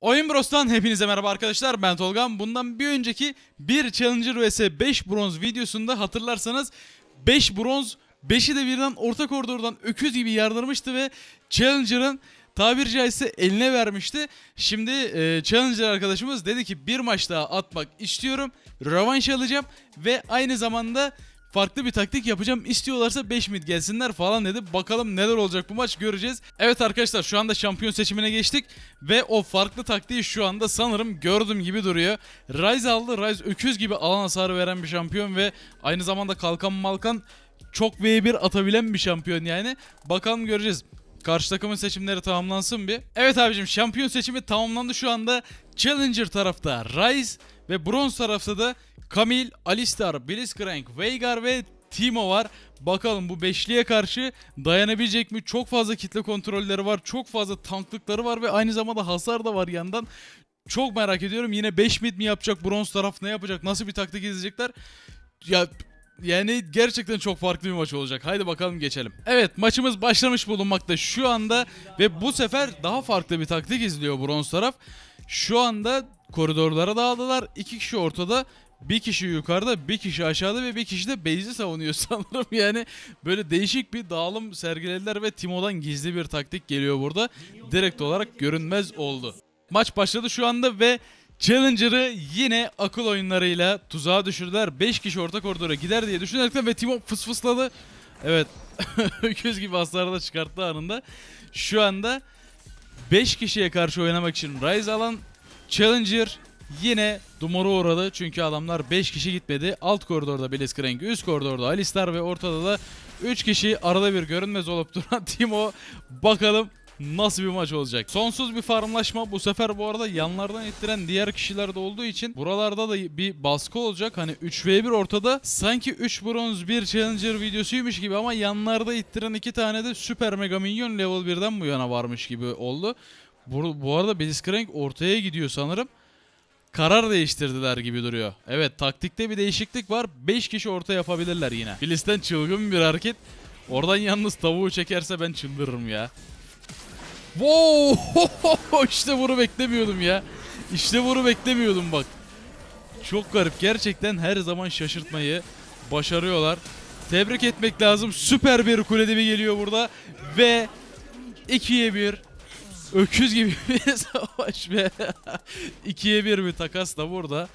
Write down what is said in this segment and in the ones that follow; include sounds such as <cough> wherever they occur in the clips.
Oyun Bros'tan hepinize merhaba arkadaşlar ben Tolgan. Bundan bir önceki bir Challenger vs 5 bronz videosunda hatırlarsanız 5 bronz 5'i de birden orta koridordan öküz gibi yardırmıştı ve Challenger'ın tabiri caizse eline vermişti. Şimdi e, Challenger arkadaşımız dedi ki bir maç daha atmak istiyorum. Rövanş alacağım ve aynı zamanda farklı bir taktik yapacağım. İstiyorlarsa 5 mid gelsinler falan dedi. Bakalım neler olacak bu maç göreceğiz. Evet arkadaşlar şu anda şampiyon seçimine geçtik. Ve o farklı taktiği şu anda sanırım gördüm gibi duruyor. Ryze aldı. Ryze öküz gibi alan hasarı veren bir şampiyon ve aynı zamanda kalkan malkan çok V1 atabilen bir şampiyon yani. Bakalım göreceğiz. Karşı takımın seçimleri tamamlansın bir. Evet abicim şampiyon seçimi tamamlandı şu anda. Challenger tarafta Ryze ve bronz tarafta da Camille, Alistar, Blitzcrank, Veigar ve Timo var. Bakalım bu beşliye karşı dayanabilecek mi? Çok fazla kitle kontrolleri var. Çok fazla tanklıkları var ve aynı zamanda hasar da var yandan. Çok merak ediyorum. Yine 5 mid mi yapacak? Bronz taraf ne yapacak? Nasıl bir taktik izleyecekler? Ya yani gerçekten çok farklı bir maç olacak. Haydi bakalım geçelim. Evet maçımız başlamış bulunmakta şu anda ve bu sefer daha farklı bir taktik izliyor bronz taraf. Şu anda koridorlara dağıldılar. İki kişi ortada. Bir kişi yukarıda, bir kişi aşağıda ve bir kişi de base'i savunuyor <laughs> sanırım. Yani böyle değişik bir dağılım sergilediler ve Timo'dan gizli bir taktik geliyor burada. Direkt olarak görünmez oldu. Maç başladı şu anda ve Challenger'ı yine akıl oyunlarıyla tuzağa düşürdüler. 5 kişi orta koridora gider diye düşünerekten ve Timo fıs fısladı. Evet. <laughs> Öküz gibi hasarı da çıkarttı anında. Şu anda 5 kişiye karşı oynamak için Ryze alan Challenger yine dumura uğradı. Çünkü adamlar 5 kişi gitmedi. Alt koridorda Blitzcrank, üst koridorda Alistar ve ortada da 3 kişi arada bir görünmez olup <laughs> duran Timo. Bakalım nasıl bir maç olacak. Sonsuz bir farmlaşma. Bu sefer bu arada yanlardan ittiren diğer kişiler de olduğu için buralarda da bir baskı olacak. Hani 3v1 ortada sanki 3 bronz 1 challenger videosuymuş gibi ama yanlarda ittiren iki tane de süper mega minyon level 1'den bu yana varmış gibi oldu. Bu, bu arada Blitzcrank ortaya gidiyor sanırım. Karar değiştirdiler gibi duruyor. Evet taktikte bir değişiklik var. 5 kişi orta yapabilirler yine. Filisten çılgın bir hareket. Oradan yalnız tavuğu çekerse ben çıldırırım ya. Wow! <laughs> işte bunu beklemiyordum ya. İşte bunu beklemiyordum bak. Çok garip. Gerçekten her zaman şaşırtmayı başarıyorlar. Tebrik etmek lazım. Süper bir kule dibi geliyor burada. Ve 2'ye 1 öküz gibi <laughs> bir savaş ve 2'ye 1 bir takas da burada.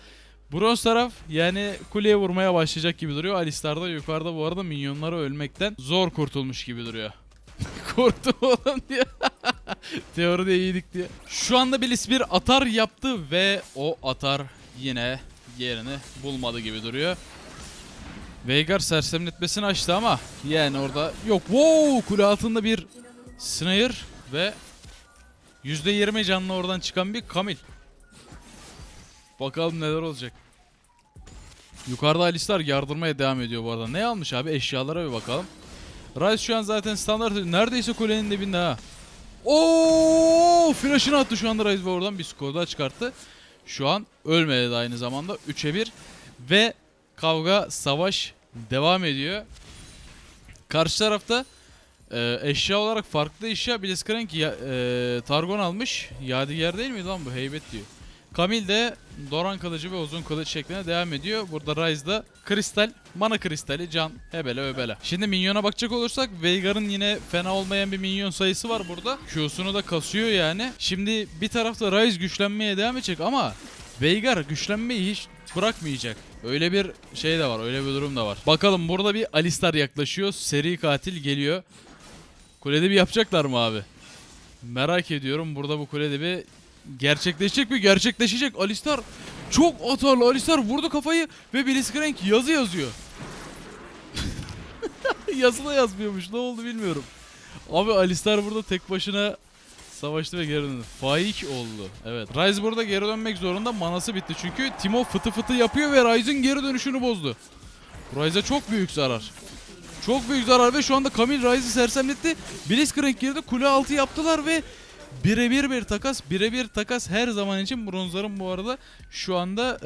Bronz taraf yani kuleye vurmaya başlayacak gibi duruyor. Alistar da yukarıda bu arada minyonları ölmekten zor kurtulmuş gibi duruyor. <laughs> Korktum oğlum diye. <laughs> Teoride iyiydik diye. Şu anda Bilis bir atar yaptı ve o atar yine yerini bulmadı gibi duruyor. Veigar sersemletmesini açtı ama yani orada yok. Wow kule altında bir Snare ve %20 canlı oradan çıkan bir Kamil. Bakalım neler olacak. Yukarıda Alistar yardırmaya devam ediyor bu arada. Ne almış abi? Eşyalara bir bakalım. Ryze şu an zaten standart neredeyse kulenin dibinde ha. Oo, flash'ını attı şu anda Ryze ve oradan bir skor daha çıkarttı. Şu an ölmedi de aynı zamanda 3'e 1 ve kavga savaş devam ediyor. Karşı tarafta e, eşya olarak farklı eşya Blitzcrank ya, e, Targon almış. Yadigar değil miydi lan bu? Heybet diyor. Kamil de Doran kılıcı ve uzun kılıç şeklinde devam ediyor. Burada Ryze'da kristal, mana kristali, can, hebele öbele. Şimdi minyona bakacak olursak Veigar'ın yine fena olmayan bir minyon sayısı var burada. Q'sunu da kasıyor yani. Şimdi bir tarafta Ryze güçlenmeye devam edecek ama Veigar güçlenmeyi hiç bırakmayacak. Öyle bir şey de var, öyle bir durum da var. Bakalım burada bir Alistar yaklaşıyor. Seri katil geliyor. Kulede bir yapacaklar mı abi? Merak ediyorum burada bu kulede bir gerçekleşecek mi? Gerçekleşecek. Alistar çok atarlı. Alistar vurdu kafayı ve Blitzcrank yazı yazıyor. <laughs> yazı da yazmıyormuş. Ne oldu bilmiyorum. Abi Alistar burada tek başına savaştı ve geri döndü. Faik oldu. Evet. Ryze burada geri dönmek zorunda. Manası bitti. Çünkü Timo fıtı fıtı yapıyor ve Ryze'ın geri dönüşünü bozdu. Ryze'a çok büyük zarar. Çok büyük zarar ve şu anda Camille Ryze'ı sersemletti. Blitzcrank girdi. Kule altı yaptılar ve birebir bir takas. Birebir takas her zaman için bronzların bu arada şu anda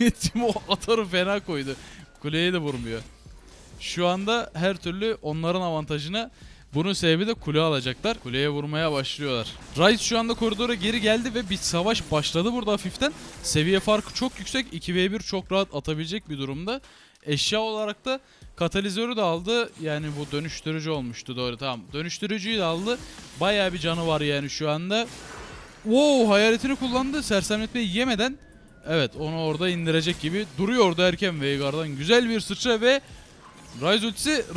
eee <laughs> Timo atarı fena koydu. Kuleye de vurmuyor. Şu anda her türlü onların avantajına Bunun sebebi de kule alacaklar. Kuleye vurmaya başlıyorlar. Ryze şu anda koridora geri geldi ve bir savaş başladı burada hafiften. Seviye farkı çok yüksek. 2v1 çok rahat atabilecek bir durumda. Eşya olarak da katalizörü de aldı. Yani bu dönüştürücü olmuştu doğru tamam. Dönüştürücüyü de aldı. Bayağı bir canı var yani şu anda. Wow hayaletini kullandı. Sersemletmeyi yemeden Evet onu orada indirecek gibi duruyor derken Veigar'dan güzel bir sıçra ve Ryze ultisi <laughs>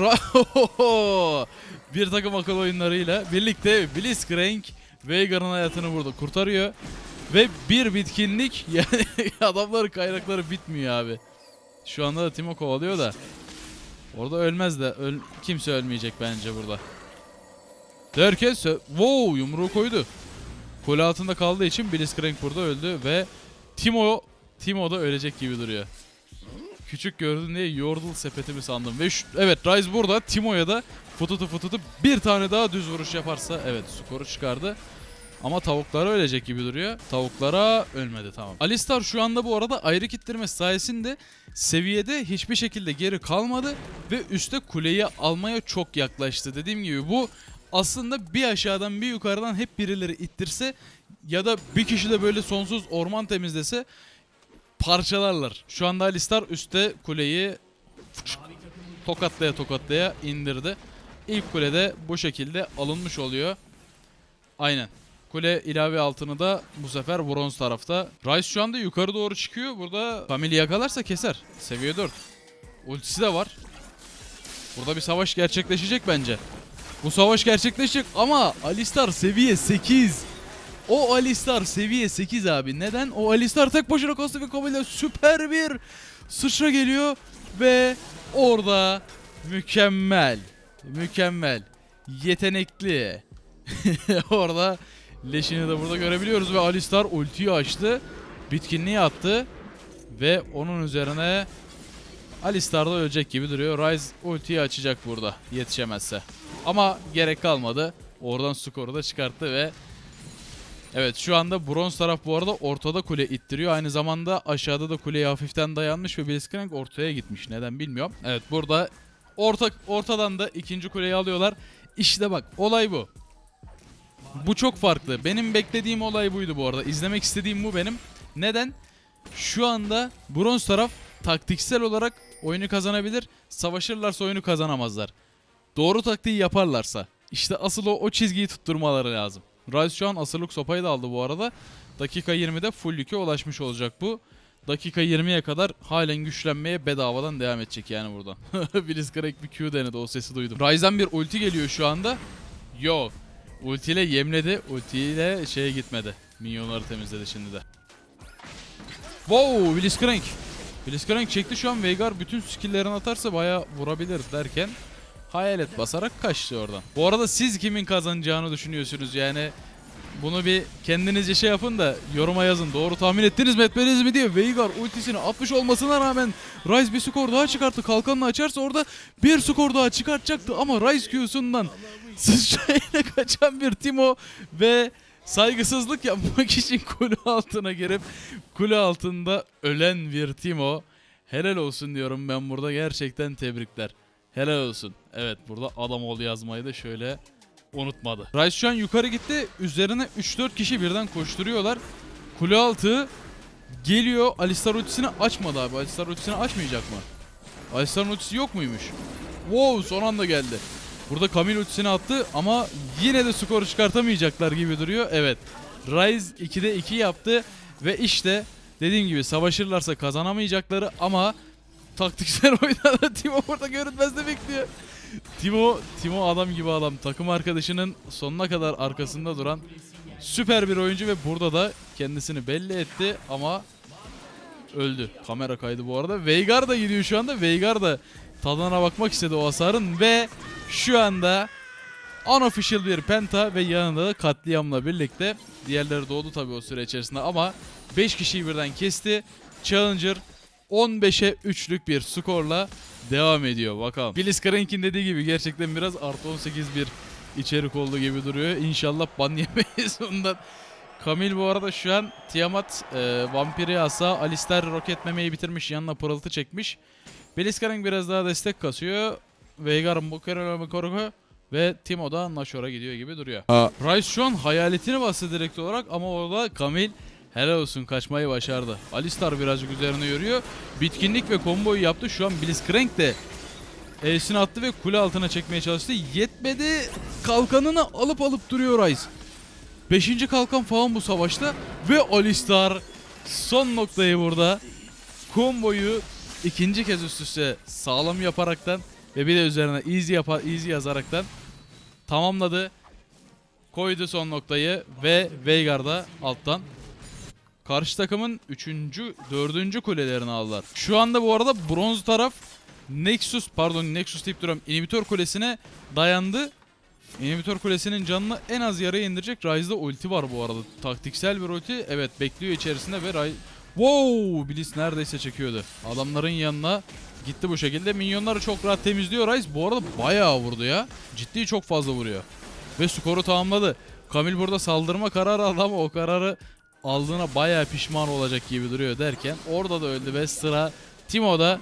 bir takım akıl oyunlarıyla birlikte Blitzcrank Veigar'ın hayatını burada kurtarıyor. Ve bir bitkinlik <laughs> yani adamların kaynakları bitmiyor abi. Şu anda da Timo kovalıyor da. Orada ölmez de öl kimse ölmeyecek bence burada. Derken sö- wow yumruğu koydu. Kule altında kaldığı için Blitzcrank burada öldü ve Timo Timo da ölecek gibi duruyor. Küçük gördün diye yordle sepetimi sandım. Ve şu- evet Ryze burada Timo'ya da fututu fututu bir tane daha düz vuruş yaparsa evet skoru çıkardı. Ama tavuklara ölecek gibi duruyor. Tavuklara ölmedi tamam. Alistar şu anda bu arada ayrı kittirmesi sayesinde seviyede hiçbir şekilde geri kalmadı ve üste kuleyi almaya çok yaklaştı. Dediğim gibi bu aslında bir aşağıdan bir yukarıdan hep birileri ittirse ya da bir kişi de böyle sonsuz orman temizlese parçalarlar. Şu anda Alistar üstte kuleyi tokatlaya tokatlaya indirdi. İlk kulede bu şekilde alınmış oluyor. Aynen. Kule ilave altını da bu sefer bronz tarafta. Rice şu anda yukarı doğru çıkıyor. Burada Camille'i yakalarsa keser. Seviye 4. Ultisi de var. Burada bir savaş gerçekleşecek bence. Bu savaş gerçekleşecek ama Alistar seviye 8. O Alistar seviye 8 abi. Neden? O Alistar tek başına ve Camille'e süper bir sıçra geliyor ve orada mükemmel, mükemmel, yetenekli. <laughs> orada leşini de burada görebiliyoruz ve Alistar ultiyi açtı. Bitkinliği attı ve onun üzerine Alistar da ölecek gibi duruyor. Ryze ultiyi açacak burada yetişemezse. Ama gerek kalmadı. Oradan skoru da çıkarttı ve Evet şu anda bronz taraf bu arada ortada kule ittiriyor. Aynı zamanda aşağıda da kuleye hafiften dayanmış ve Blitzcrank ortaya gitmiş. Neden bilmiyorum. Evet burada orta, ortadan da ikinci kuleyi alıyorlar. İşte bak olay bu. Bu çok farklı. Benim beklediğim olay buydu bu arada. İzlemek istediğim bu benim. Neden? Şu anda bronz taraf taktiksel olarak oyunu kazanabilir. Savaşırlarsa oyunu kazanamazlar. Doğru taktiği yaparlarsa. İşte asıl o, o çizgiyi tutturmaları lazım. Rice şu an asırlık sopayı da aldı bu arada. Dakika 20'de full yük'e ulaşmış olacak bu. Dakika 20'ye kadar halen güçlenmeye bedavadan devam edecek yani buradan. <laughs> Blitzcrank bir Q denedi o sesi duydum. Ryze'den bir ulti geliyor şu anda. Yo. Ultiyle yemledi. Ultiyle şeye gitmedi. Minyonları temizledi şimdi de. Wow Blitzcrank. Blitzcrank çekti şu an Veigar bütün skill'lerini atarsa bayağı vurabilir derken hayalet basarak kaçtı oradan. Bu arada siz kimin kazanacağını düşünüyorsunuz yani bunu bir kendinizce şey yapın da yoruma yazın. Doğru tahmin ettiniz mi etmediniz mi diye. Veigar ultisini atmış olmasına rağmen Ryze bir skor daha çıkarttı. Kalkanını açarsa orada bir skor daha çıkartacaktı ama Ryze Q'sundan sıçrayla <laughs> kaçan bir Timo ve saygısızlık yapmak için kule altına girip kule altında ölen bir Timo. Helal olsun diyorum ben burada gerçekten tebrikler. Helal olsun. Evet burada adam ol yazmayı da şöyle unutmadı. Rice şu an yukarı gitti. Üzerine 3-4 kişi birden koşturuyorlar. Kule altı geliyor. Alistar ultisini açmadı abi. Alistar ultisini açmayacak mı? Alistar'ın ultisi yok muymuş? Wow son anda geldi. Burada Camille ultisini attı ama yine de skoru çıkartamayacaklar gibi duruyor. Evet. Ryze 2'de 2 yaptı ve işte dediğim gibi savaşırlarsa kazanamayacakları ama taktiksel oyunda Timo burada görünmezde bekliyor. Timo, Timo adam gibi adam. Takım arkadaşının sonuna kadar arkasında duran süper bir oyuncu ve burada da kendisini belli etti ama öldü. Kamera kaydı bu arada. Veigar da gidiyor şu anda. Veigar da tadına bakmak istedi o hasarın ve şu anda unofficial bir penta ve yanında da katliamla birlikte diğerleri doğdu tabii o süre içerisinde ama 5 kişiyi birden kesti. Challenger 15'e 3'lük bir skorla devam ediyor bakalım. Blitzcrank'in dediği gibi gerçekten biraz artı 18 bir içerik oldu gibi duruyor. İnşallah ban <laughs> yemeyiz ondan. Kamil bu arada şu an Tiamat, e, Vampiri Asa, Alistar roket memeyi bitirmiş. Yanına pırıltı çekmiş. Blitzcrank biraz daha destek kasıyor. Veigar Mokero Mokoro Ve Timo da Nashor'a gidiyor gibi duruyor. Aa. Rice şu an hayaletini bastı direkt olarak ama orada Kamil helal olsun kaçmayı başardı. Alistar birazcık üzerine yürüyor. Bitkinlik ve komboyu yaptı. Şu an Blitzcrank de E'sini attı ve kule altına çekmeye çalıştı. Yetmedi. Kalkanını alıp alıp duruyor Rice. Beşinci kalkan falan bu savaşta. Ve Alistar son noktayı burada. Komboyu ikinci kez üst üste sağlam yaparaktan ve bir de üzerine easy, yapa, easy yazaraktan tamamladı. Koydu son noktayı ve Veigar da alttan Karşı takımın 3. 4. kulelerini aldılar. Şu anda bu arada bronz taraf Nexus pardon Nexus deyip duruyorum. İnhibitor kulesine dayandı. İnhibitor kulesinin canını en az yarıya indirecek Ryze'da ulti var bu arada. Taktiksel bir ulti. Evet bekliyor içerisinde ve Ryze... Wow! Blitz neredeyse çekiyordu. Adamların yanına gitti bu şekilde. Minyonları çok rahat temizliyor Ryze. Bu arada bayağı vurdu ya. Ciddi çok fazla vuruyor. Ve skoru tamamladı. Kamil burada saldırma kararı aldı ama o kararı aldığına bayağı pişman olacak gibi duruyor derken orada da öldü ve sıra Timo'da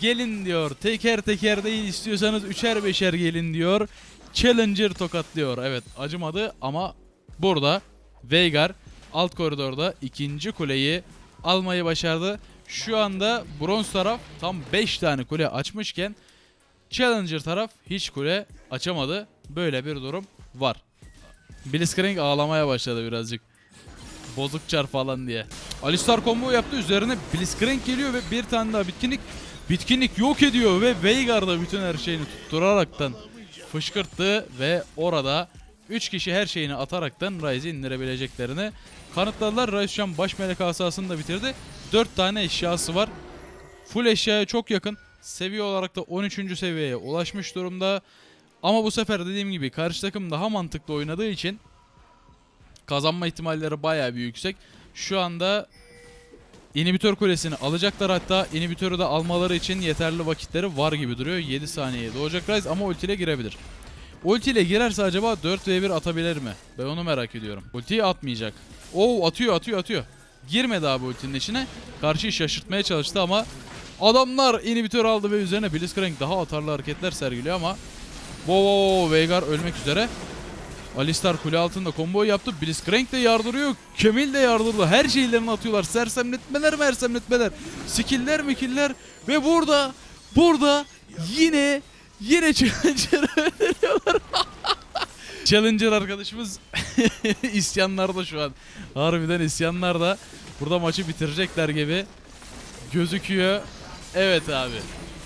gelin diyor. Teker teker değil istiyorsanız üçer beşer gelin diyor. Challenger tokatlıyor. Evet acımadı ama burada Veigar alt koridorda ikinci kuleyi almayı başardı. Şu anda bronz taraf tam 5 tane kule açmışken Challenger taraf hiç kule açamadı. Böyle bir durum var. Blitzcrank ağlamaya başladı birazcık. Bozuk çar falan diye. Alistar combo yaptı. Üzerine Blitzcrank geliyor ve bir tane daha bitkinlik. Bitkinlik yok ediyor ve Veigar da bütün her şeyini tutturaraktan fışkırttı ve orada 3 kişi her şeyini ataraktan Ryze'i indirebileceklerini kanıtladılar. Ryze şu an baş melek asasını da bitirdi. 4 tane eşyası var. Full eşyaya çok yakın. Seviye olarak da 13. seviyeye ulaşmış durumda. Ama bu sefer dediğim gibi karşı takım daha mantıklı oynadığı için kazanma ihtimalleri bayağı bir yüksek. Şu anda inhibitör kulesini alacaklar hatta inhibitörü de almaları için yeterli vakitleri var gibi duruyor. 7 saniyeye doğacak Ryze ama ultiyle girebilir. Ultiyle girerse acaba 4v1 atabilir mi? Ben onu merak ediyorum. Ultiyi atmayacak. Oo atıyor atıyor atıyor. Girmedi abi ultinin içine. Karşıyı şaşırtmaya çalıştı ama adamlar inhibitör aldı ve üzerine Blitzcrank daha atarlı hareketler sergiliyor ama Wow, wow, wow, Veigar ölmek üzere. Alistar kule altında combo yaptı. Blitzcrank de yardırıyor. Kemil de yardırdı. Her şeylerini atıyorlar. Sersemletmeler mersemletmeler. Skiller mikiller. Ve burada burada yine yine Challenger'ı <laughs> öneriyorlar. <laughs> Challenger arkadaşımız <laughs> isyanlarda şu an. Harbiden isyanlarda. Burada maçı bitirecekler gibi gözüküyor. Evet abi.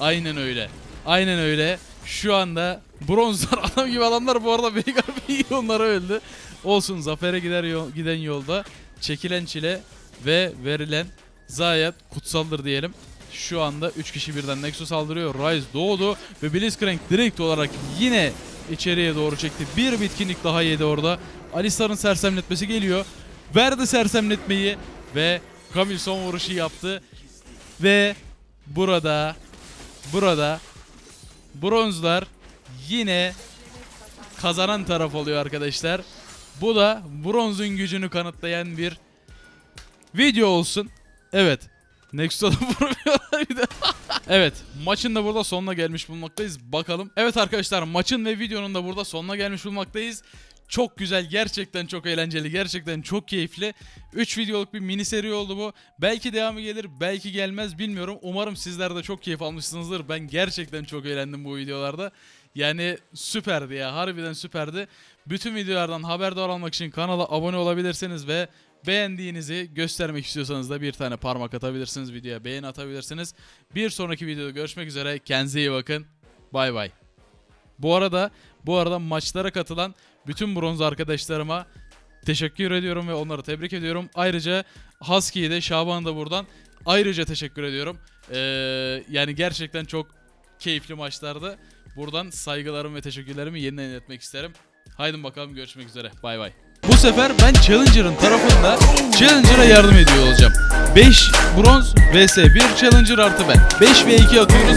Aynen öyle. Aynen öyle. Şu anda bronzlar <laughs> adam gibi adamlar bu arada Veigar bir <laughs> onlara öldü. Olsun zafere gider yol, giden yolda çekilen çile ve verilen zayiat kutsaldır diyelim. Şu anda 3 kişi birden Nexus saldırıyor. Ryze doğdu ve Blitzcrank direkt olarak yine içeriye doğru çekti. Bir bitkinlik daha yedi orada. Alistar'ın sersemletmesi geliyor. Verdi sersemletmeyi ve Kamil son vuruşu yaptı. Ve burada burada bronzlar yine kazanan taraf oluyor arkadaşlar. Bu da bronzun gücünü kanıtlayan bir video olsun. Evet. Nexus'a <laughs> vurmuyorlar bir de. evet maçın da burada sonuna gelmiş bulunmaktayız. Bakalım. Evet arkadaşlar maçın ve videonun da burada sonuna gelmiş bulunmaktayız. Çok güzel, gerçekten çok eğlenceli, gerçekten çok keyifli. 3 videoluk bir mini seri oldu bu. Belki devamı gelir, belki gelmez bilmiyorum. Umarım sizler de çok keyif almışsınızdır. Ben gerçekten çok eğlendim bu videolarda. Yani süperdi ya, harbiden süperdi. Bütün videolardan haberdar olmak için kanala abone olabilirsiniz ve beğendiğinizi göstermek istiyorsanız da bir tane parmak atabilirsiniz videoya, beğeni atabilirsiniz. Bir sonraki videoda görüşmek üzere. Kendinize iyi bakın. Bay bay. Bu arada bu arada maçlara katılan bütün bronz arkadaşlarıma teşekkür ediyorum ve onları tebrik ediyorum. Ayrıca Husky'ye de Şaban'a da buradan ayrıca teşekkür ediyorum. Ee, yani gerçekten çok keyifli maçlardı. Buradan saygılarımı ve teşekkürlerimi yeniden iletmek isterim. Haydi bakalım görüşmek üzere. Bay bay. Bu sefer ben Challenger'ın tarafında Challenger'a yardım ediyor olacağım. 5 bronz vs 1 Challenger artı ben. 5 ve 2 atıyoruz.